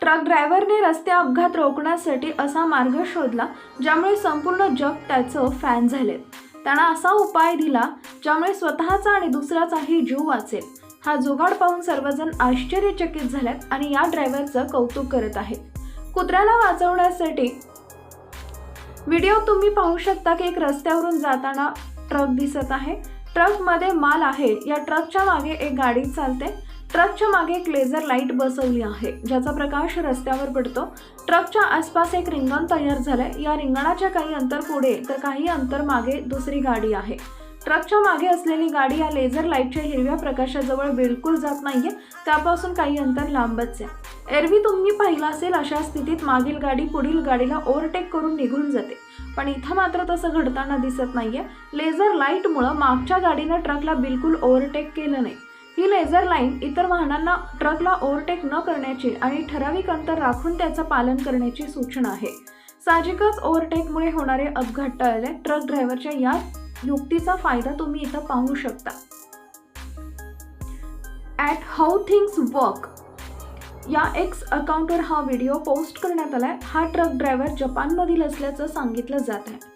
Truck ड्रायव्हरने रस्ते अपघात रोखण्यासाठी असा मार्ग शोधला ज्यामुळे संपूर्ण जग त्याचं फॅन झाले. त्यानं असा उपाय दिला ज्यामुळे स्वतःचा आणि दुसऱ्याचाही जीव वाचेल. हा जुगाड पाहून सर्वजण आश्चर्यचकित झालेत आणि या ड्रायव्हरचं कौतुक करत आहेत. कुत्र्याला वाचवण्यासाठी व्हिडिओ तुम्ही पाहू शकता की एक रस्त्यावरून जाताना ट्रक दिसत आहे. ट्रकमध्ये माल आहे. या ट्रकच्या मागे एक गाडी चालते. ट्रकच्या मागे एक लेझर लाइट बसवली आहे ज्याचा प्रकाश रस्त्यावर पडतो. ट्रकच्या आसपास एक रिंगण तयार झालंय. या रिंगणाच्या काही अंतर पुढे तर काही अंतर मागे दुसरी गाडी आहे. ट्रकच्या मागे असलेली गाडी या लेझर लाईटच्या हिरव्या प्रकाशाजवळ बिलकुल जात नाहीये. त्यापासून काही अंतर लांबच आहे. एरवी तुम्ही पाहिलं असेल अशा स्थितीत मागील गाडी पुढील गाडीला ओव्हरटेक करून निघून जाते. पण इथं मात्र तसं घडताना दिसत नाहीये. लेझर लाईटमुळं मागच्या गाडीनं ट्रकला बिलकुल ओव्हरटेक केलं नाही. ही लेझर लाईन इतर वाहनांना ट्रकला ओव्हरटेक न करण्याची आणि ठराविक अंतर राखून त्याचं पालन करण्याची सूचना आहे. साहजिकच ओव्हरटेकमुळे होणारे अपघात टळले ट्रक ड्रायव्हरच्या या युक्तीचा फायदा तुम्ही इथं पाहू शकता. ॲट हाऊ थिंग्स वर्क या एक्स अकाउंटवर हा व्हिडिओ पोस्ट करण्यात आलाय. हा ट्रक ड्रायव्हर जपानमधील असल्याचं सांगितलं जात आहे.